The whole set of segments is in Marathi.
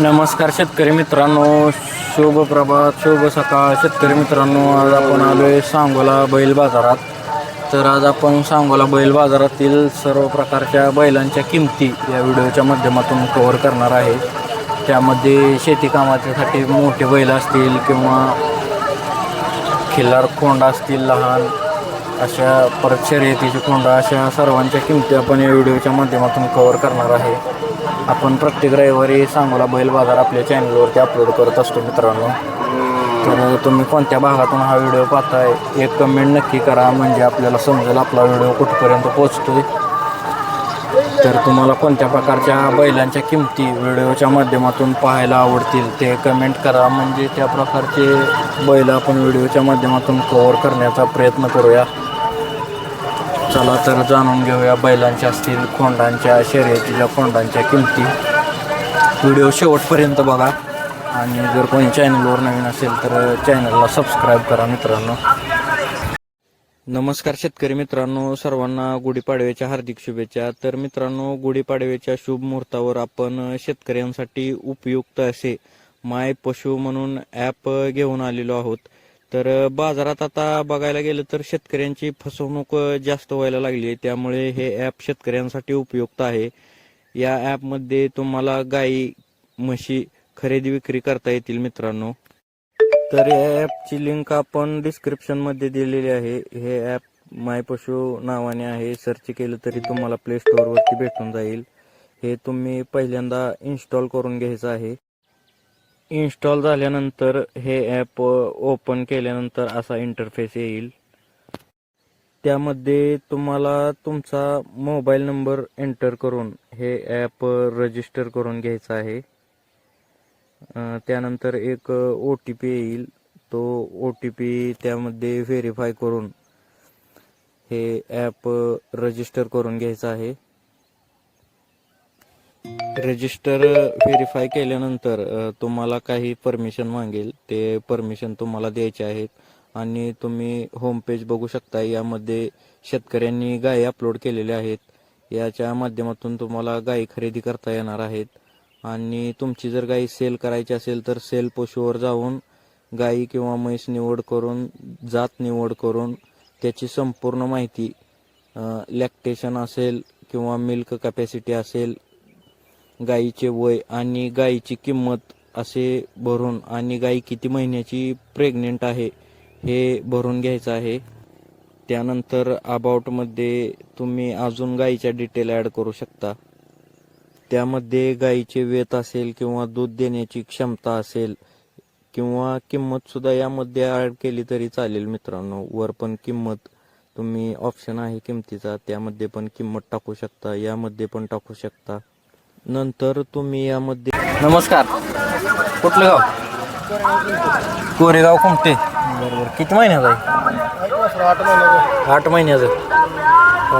नमस्कार शेतकरी मित्रांनो. शुभ प्रभात शुभ सकाळ. शेतकरी मित्रांनो आज आपण आलो आहे सांगोला बैल बाजारात. तर आज आपण सांगोला बैल बाजारातील सर्व प्रकारच्या बैलांच्या किमती या व्हिडिओच्या माध्यमातून कव्हर करणार आहे. त्यामध्ये शेती कामाच्यासाठी मोठे बैल असतील किंवा खिल्लार खोंड असतील लहान अशा परत शर्यतीचे खोंडा अशा सर्वांच्या किमती आपण या व्हिडिओच्या माध्यमातून कव्हर करणार आहे. आपण प्रत्येक रविवारी सांगोला बैल बाजार आपल्या चॅनलवरती अपलोड करत असतो मित्रांनो. तर तुम्ही कोणत्या भागातून हा व्हिडिओ पाहताय एक कमेंट नक्की करा म्हणजे आपल्याला समजेल आपला व्हिडिओ कुठपर्यंत पोचतोय तर तुम्हाला कोणत्या प्रकारच्या बैलांच्या किमती व्हिडिओच्या माध्यमातून पाहायला आवडतील ते कमेंट करा म्हणजे त्या प्रकारचे बैल आपण व्हिडिओच्या माध्यमातून कवर करण्याचा प्रयत्न करूया. चला तर जाणून घेऊया बैलांच्या असतील खोंडांच्या शर्यतीच्या खोंडांच्या किमती. व्हिडिओ शेवटपर्यंत बघा. आणि जर कोणी चॅनलवर नवीन असेल तर चॅनलला सबस्क्राईब करा मित्रांनो. नमस्कार शेतकरी मित्रांनो सर्वांना गुढीपाडव्याच्या हार्दिक शुभेच्छा. तर मित्रांनो गुढीपाडव्याच्या शुभ मुहूर्तावर आपण शेतकऱ्यांसाठी उपयुक्त असे माय पशु म्हणून ॲप घेऊन आलेलो आहोत. तर बाजारात आता बघायला गेलं तर शेतकऱ्यांची फसवणूक जास्त व्हायला लागली आहे. त्यामुळे हे ॲप शेतकऱ्यांसाठी उपयुक्त आहे. या ॲपमध्ये तुम्हाला गाई म्हशी खरेदी विक्री करता येतील मित्रांनो. तर या ॲपची लिंक आपण डिस्क्रिप्शनमध्ये दिलेली आहे. हे ॲप माय पशु नावाने आहे. सर्च केलं तरी तुम्हाला प्ले स्टोअरवरती भेटून जाईल. हे तुम्ही पहिल्यांदा इन्स्टॉल करून घ्यायचं आहे. इन्स्टॉल झाल्यानंतर हे ॲप ओपन केल्यानंतर असा इंटरफेस येईल. त्यामध्ये तुम्हाला तुमचा मोबाईल नंबर एंटर करून हे ॲप रजिस्टर करून घ्यायचं आहे. त्यानंतर एक ओ टी पी येईल. तो ओ टी पी त्यामध्ये व्हेरीफाय करून हे ॲप रजिस्टर करून घ्यायचं आहे. रजिस्टर व्हेरीफाय केल्यानंतर तुम्हाला काही परमिशन मागेल. ते परमिशन तुम्हाला द्यायचे आहेत. आणि तुम्ही होम पेज बघू शकता. यामध्ये शेतकऱ्यांनी गायी अपलोड केलेल्या आहेत. याच्या माध्यमातून तुम्हाला गायी खरेदी करता येणार आहेत. आणि तुमची जर गाई सेल करायची असेल तर सेल पशुवर जाऊन गाई किंवा म्हैस निवड करून जात निवड करून त्याची संपूर्ण माहिती लॅक्टेशन असेल किंवा मिल्क कॅपॅसिटी असेल गाईचे वय आणि गाईची किंमत असे भरून आणि गाई किती महिन्याची प्रेग्नेंट आहे हे भरून घ्यायचं आहे. त्यानंतर अबाउटमध्ये तुम्ही अजून गाईच्या डिटेल ॲड करू शकता. त्यामध्ये गाईचे वेत असेल किंवा दूध देण्याची क्षमता असेल किंवा किंमतसुद्धा यामध्ये ॲड केली तरी चालेल मित्रांनो. वर पण किंमत तुम्ही ऑप्शन आहे किमतीचा त्यामध्ये पण किंमत टाकू शकता यामध्ये पण टाकू शकता. नंतर तुम्ही यामध्ये नमस्कार. कुठलं गाव? कोरेगाव कुमटे. बरोबर. किती महिन्याचा आहे? आठ महिन्याचं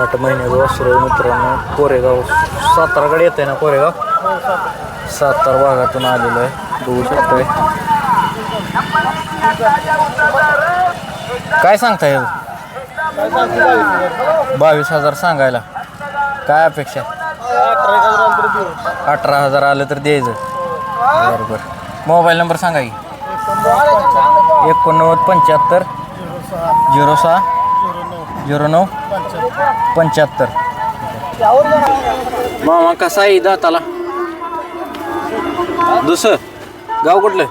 आठ महिन्याचं वासरू मित्रांनो. कोरेगाव साताराकडे येते ना कोरेगाव? सातारा भागातून आलेलो आहे. बघू शकतोय. काय सांगताय? बावीस हजार सांगायला. काय अपेक्षा अठरा हजार आलं तर द्यायचं. बरं बरं मोबाईल नंबर सांगा की. एकोणनव्वद पंच्याहत्तर झिरो सहा झिरो नऊ पंच्याहत्तर. मामा कसा आहे दाताला? दुसरं? गाव कुठलं?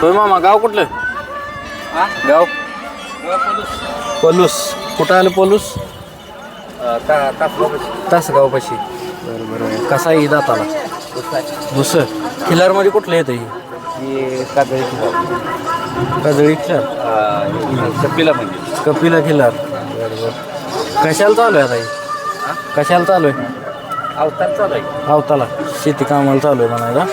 होय मामा गाव कुठलं? गाव? पलूस. कुठं आलं पलूस? तासगाव पाशी बरं बरं कसा आहे दाताला दुसरं. खिलारमध्ये कुठलं येतं हे? काजळी खिलार. कपिला म्हणजे कपिला खिलार. बरं बरं. कशाला चालू आहे आता हे? कशाला चालू आहे? अवतार चालू आहे. आवताला शेती कामाला चालू आहे म्हणायला.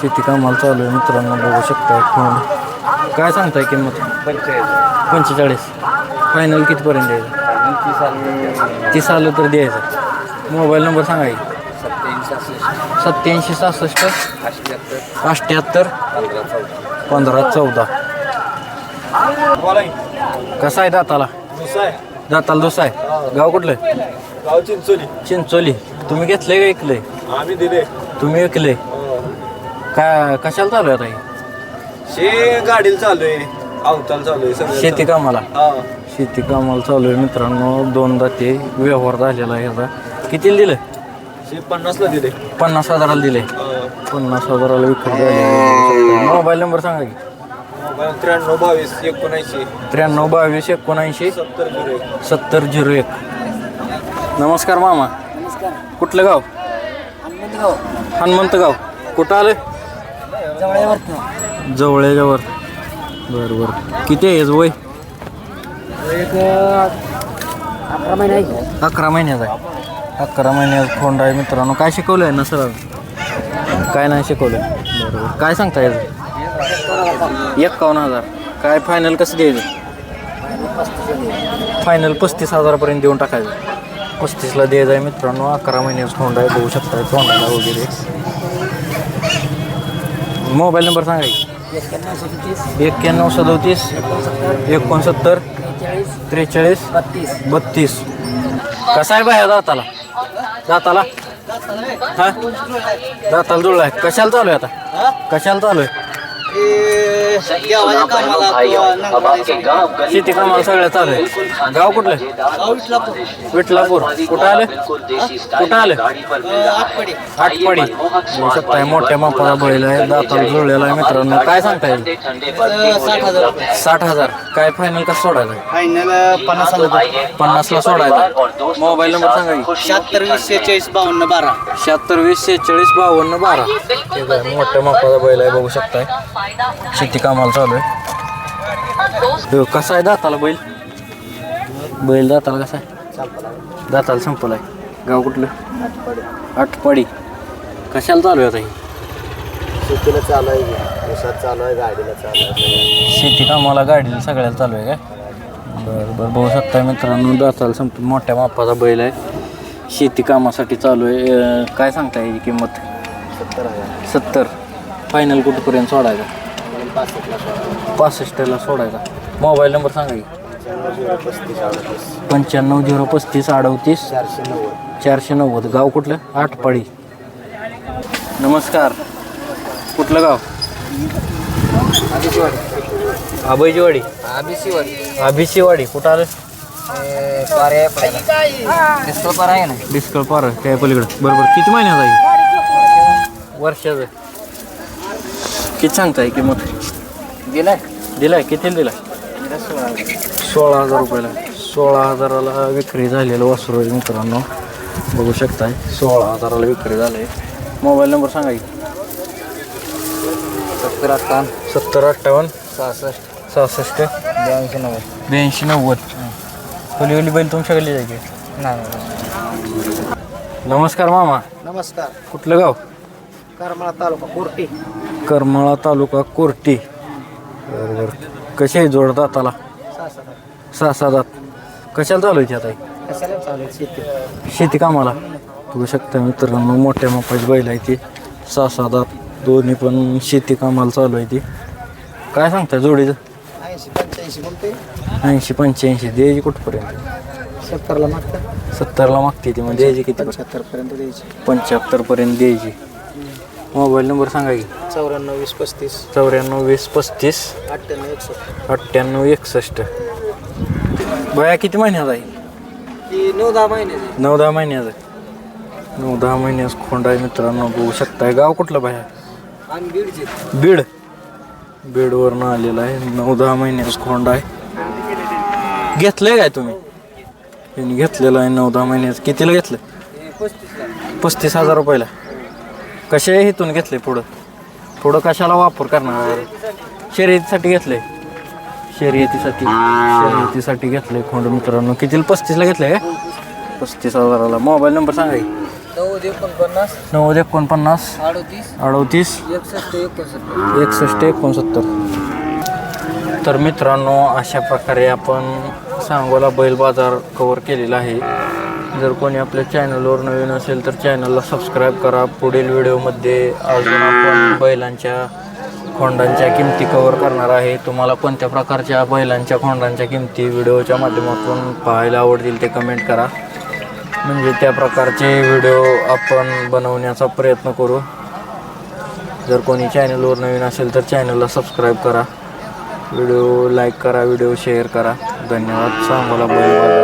शेती कामाला चालू आहे. मित्रांनो बघू शकता फोन काय सांगताय किंमत? पंचायत पंचेचाळीस. फायनल कितीपर्यंत द्यायचं तीस आले तर द्यायचं. मोबाईल नंबर सांगा की. सत्याऐंशी सहासष्ट. अठ्ठ्याहत्तर. पंधरा चौदा. कसा आहे दाताला? दाताला दोसा आहे. गाव कुठलं? गाव चिंचोली. चिंचोली. तुम्ही घेतले का ऐकले आम्ही दिले. तुम्ही ऐकले काय कशाला चालू आहे आता हे? शे गाडीला चालू आहे. अवताल चालू आहे शेती कामाला? हा. शेती कामाला चालू आहे मित्रांनो. दोनदा ते व्यवहार झालेला आहे ह्याचा. कितीला दिलं? शे पन्नासला दिले. पन्नास हजाराला दिले. हा. पन्नास हजाराला झाली मोबाईल नंबर सांगा की. मोबाईल त्र्याण्णव बावीस एकोणऐंशी. त्र्याण्णव बावीस एकोणऐंशी. सत्तर झिरो एक. सत्तर झिरो एक. नमस्कार मामा. कुठलं गाव? हनुमंत गाव. कुठं आलं? जवळच्यावर बरं बरं. किती आहे याचं वय? अकरा महिने आहे अकरा महिन्याचा आहे. अकरा महिन्याचा खोंड आहे मित्रांनो? काय शिकवलं आहे ना सर? काय नाही शिकवलं बरं बरं काय सांगता याचं एक्कावन्न हजार. काय फायनल कसं द्यायचं फायनल पस्तीस हजारापर्यंत देऊन टाकायचं. पस्तीसला द्यायचं आहे मित्रांनो. अकरा महिन्याचं खोंड आहे बघू शकता तोंडाला वगैरे. मोबाईल नंबर सांगा की. एक्क्याण्णव सदतीस. एक्क्याण्णव सदोतीस एकोणसत्तर. त्रेचाळीस. बत्तीस. बत्तीस. कसा आहे बाया दाताला? दाताला? हा? दाताला जुळलाय कशाला चालू आहे आता? कशाला चालू आहे? शेती कामाला सगळ्या चालू आहे. गाव कुठलं? विठलापूर कुठं आलं? कुठं आलं? आटपाडी. बघू शकताय मोठ्या मापाला बैल आहे. दाताला जुळलेला आहे मित्रांनो. काय सांगता येईल? साठ हजार काय फायनल कसं सोडायचं फायनल पन्नास हजार पन्नासला सोडायचा मोबाईल नंबर सांगा. शहात्तर वीस शेहेचाळीस बावन्न बारा. शहात्तर वीस शेहेचाळीस बावन्न बारा. मोठ्या मापाचा बैल आहे बघू शकताय. शेती कामाला चालू आहे. ह्यो, कसा आहे दाताला बैल? बैल दाताला कसा आहे? दाताला संपलाय. गाव कुठलं? आटपाडी. कशाला चालू आहे आता हे? शेतीला चालू आहे चालू आहे गाडीला चालू आहे. शेती कामाला गाडीला सगळ्याला चालू आहे काय? बरं बरं बघू शकताय मित्रांनो दाताला संप मोठ्या मापाचा बैल आहे. शेती कामासाठी चालू आहे. काय सांगता याची किंमत? सत्तर हजार. सत्तर. फायनल कुठपर्यंत सोडायचा? पासष्टला सोळा पासष्टला सोडायचा. मोबाईल नंबर सांगा की. झिरो पस्तीस अडतीस पंच्याण्णव झिरो पस्तीस अडतीस चारशे नव्वद. चारशे नव्वद गाव कुठलं? आठपाडी नमस्कार. कुठलं गाव? आबैजीवाडी आबीसीवाडी. अभिशीवाडी कुठं आलं? पारे डिस्को पार आहे ना? डिस्कळ पार काय पलीकडं. बरोबर. किती महिन्यात आहे? वर्षाचं. किती सांगताय किंमत? दिलाय. दिलाय कितीला दिलाय? सोळा हजार रुपयाला. सोळा हजाराला विक्री झालेलं वासरू आहे मित्रांनो. बघू शकताय सोळा हजाराला विक्री झाले मोबाईल नंबर सांगा की. सत्तर अठ्ठावन्न. सत्तर अठ्ठावन्न. सहासष्ट. सहासष्ट. ब्याऐंशी नव्वद. ब्याऐंशी नव्वद. पलीकडली बैल तुमच्याकडली जायची नाही. नमस्कार मामा. नमस्कार. कुठलं गाव? करमाळा तालुका कोर्टी. करमाळा तालुका कोर्टी. बरोबर कशी आहे जोड दाताला? सहा सहा दात कशाला चालू आहे आता शेती कामाला. बघू शकता मित्रांनो मोठ्या मापाची बैल आहे ती. सहा सहा दात दोन्ही पण शेती कामाला चालू आहे ती. काय सांगताय जोडीचं? ऐंशी पंच्याऐंशी बोलते ऐंशी पंच्याऐंशी. द्यायची कुठपर्यंत? सत्तरला मागतात सत्तरला मागते ती. मग द्यायची किती? पंच्याहत्तरपर्यंत द्यायची. पंच्याहत्तरपर्यंत द्यायची. मोबाईल नंबर सांगा की. चौऱ्याण्णव वीस पस्तीस. चौऱ्याण्णव वीस पस्तीस. अठ्ठ्याण्णव एकसष्ट. अठ्ठ्याण्णव एकसष्ट. बया किती महिन्यात आहे? ती नऊ दहा महिन्याची नऊ दहा महिन्याचं नऊ दहा महिन्याचं खोंड आहे मित्रांनो बघू शकताय. गाव कुठलं बाया? आम्ही बीडचे. बीड. बीडवरनं आलेला आहे. नऊ दहा महिन्याचं खोंड आहे. घेतलंय काय तुम्ही? त्यांनी घेतलेलं आहे नऊ दहा महिन्याचं कितीला घेतलं? पस्तीस हजार रुपयाला. कशा हेतून घेतले पुढं. पुढं कशाला वापर करणार? आहे? शर्यतीसाठी घेतलंय. शर्यतीसाठी. शर्यतीसाठी घेतलंय खोंड मित्रांनो. कितीला? पस्तीसला घेतलंय का? पस्तीस हजाराला. मोबाईल नंबर सांगा की. नव्वद एकोणपन्नास. नव्वद एकोणपन्नास. अडतीस. अडतीस. एकसष्ट एकोणसत्तर. एकसष्ट एकोणसत्तर. तर मित्रांनो अशा प्रकारे आपण सांगोला बैल बाजार कवर केलेला आहे. जर कोणी आपल्या चॅनलवर नवीन असेल तर चॅनलला सबस्क्राईब करा. पुढील व्हिडिओमध्ये अजून आपण बैलांच्या खोंडांच्या किमती कवर करणार आहे. तुम्हाला कोणत्या प्रकारच्या बैलांच्या खोंडांच्या किमती व्हिडिओच्या माध्यमातून पाहायला आवडतील ते कमेंट करा. म्हणजे त्या प्रकारचे व्हिडिओ आपण बनवण्याचा प्रयत्न करू. जर कोणी चॅनलवर नवीन असेल तर चॅनलला सबस्क्राईब करा. व्हिडिओ लाईक करा व्हिडिओ शेअर करा. धन्यवाद. सांगोला बैल